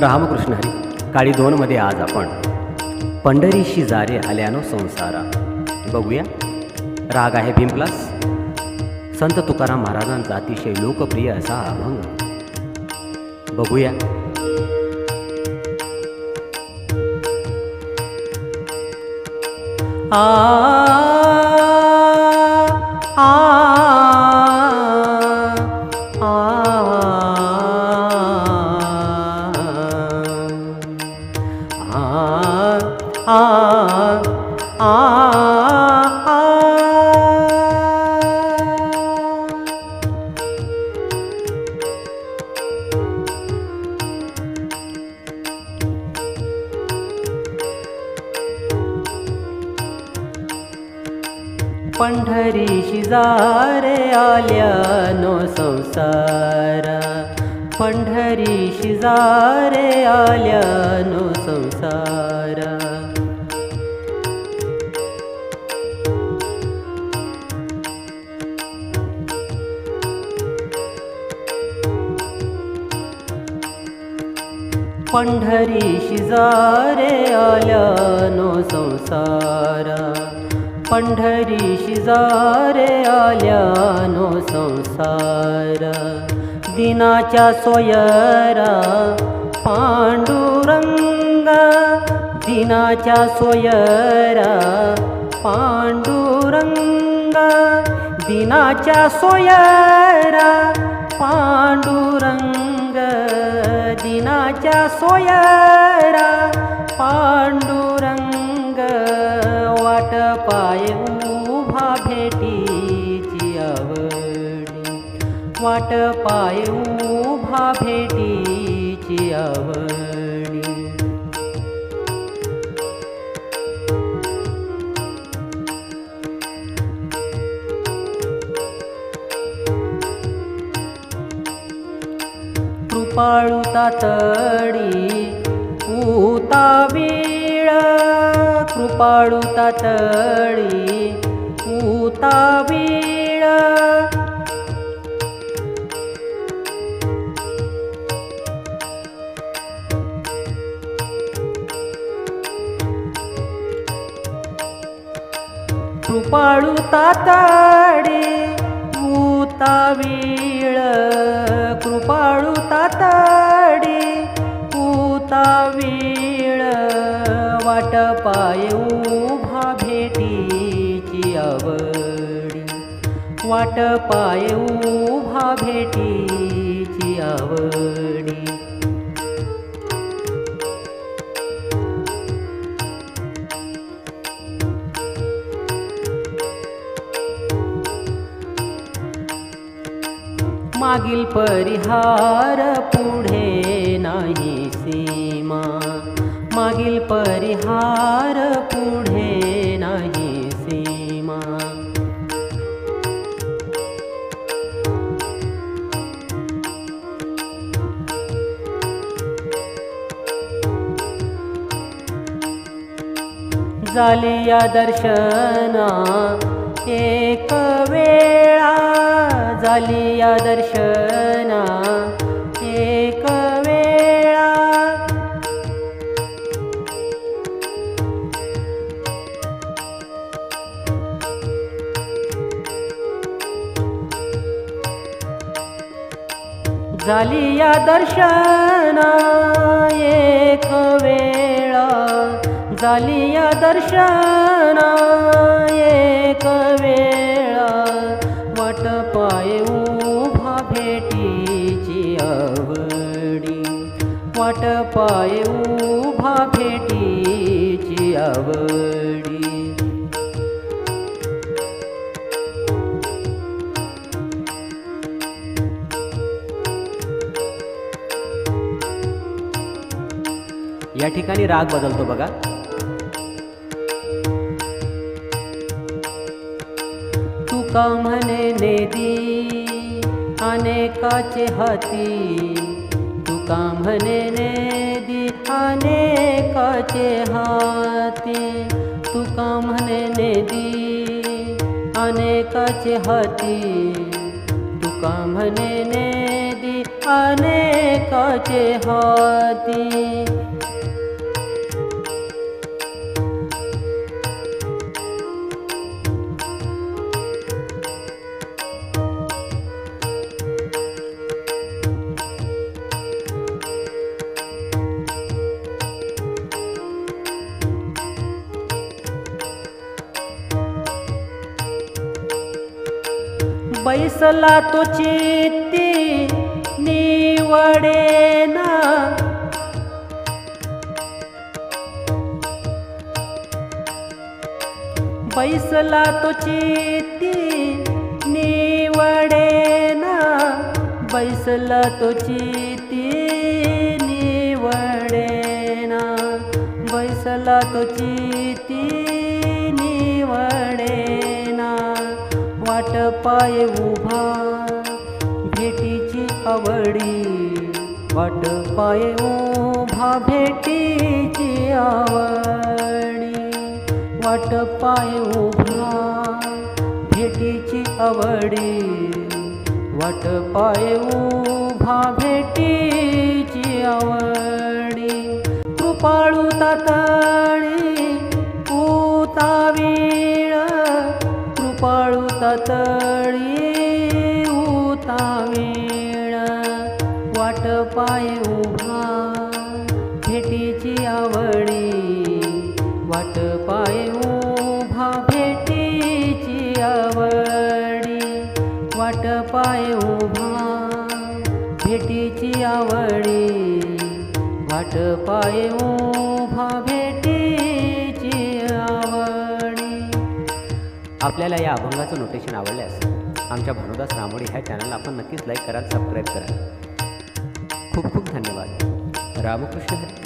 रामकृष्ण हरी काळी दोनमध्ये आज आपण पंढरीशी जारे आल्यानो संसारा. बघूया. राग आहे भीम संत तुकाराम महाराजांचा अतिशय लोकप्रिय असा अभंग. बघूया. आ आ आ पंढरीशी जारे आल्यानो संसारा। पंढरीशी जारे आल्यानो संसारा। पंढरीशी जारे आल्यानो संसारा पंढरी शिजारे आल्यानो संसार. दिनाच्या सोयरा पांडुरंग. दिनाच्या सोयरा पांडुरंग. दिनाच्या सोयरा पांडुरंग. दिनाच्या सोयरा पांडुरंग. वाट पाय उभा भेटीची आवडी. वाट पाय उभा भेटीची आवडी. कृपाळू तातडी उतावीळ कृपाळू तातळी उतावीळ कृपाळू तातडे उभा भेटीची आवडी. वाट पाय उभा भेटीची आवडी. मागील परिहार पुढे नाही सीमा. मागील परिहार पुढे नाही सीमा. झाली या दर्शना एक वेळा. झाली या दर्शना झाली या दर्शन एक वेळा. झाली या दर्शन एक वेळा. वट पाय उभा भेटीची आवडी. वट पाय उभा भेटीची आवडी. या ठिकाणी राग बदलतो बघा. तुका म्हणे नेदी अनेकाचे हाती. तुका म्हणे नेदी अनेकाचे हाती. तुका म्हणे नेदी अनेकाचे हाती. तुका म्हणे नेदी अनेकाचे हाती. बैसला तो चित्ती निवडेना. बैसला तो चित्ती निवडेना. बैसला तो चित्ती निवडेना. बैसला तो चित्ती पाय उभा भेटीची आवडी वाट पाय उभा भेटीची आवडी वाट पाय उभा भेटीची आवडी वाट पाय उभा भेटीची आवडी. कृपाळू तातणी कृपाळू उतावीण वाट पाय उभा भेटीची आवडी वाट पाय उभा भेटीची आवडी वाट पाय उभा भेटीची आवडी वाट पाय उभा. आपल्याला या अभंगाचं नोटेशन आवडल्यास आमच्या भानुदास रामोडी ह्या चॅनलला आपण नक्कीच लाईक कराल सबस्क्राईब करा खूप खूप धन्यवाद. रामकृष्ण हरी.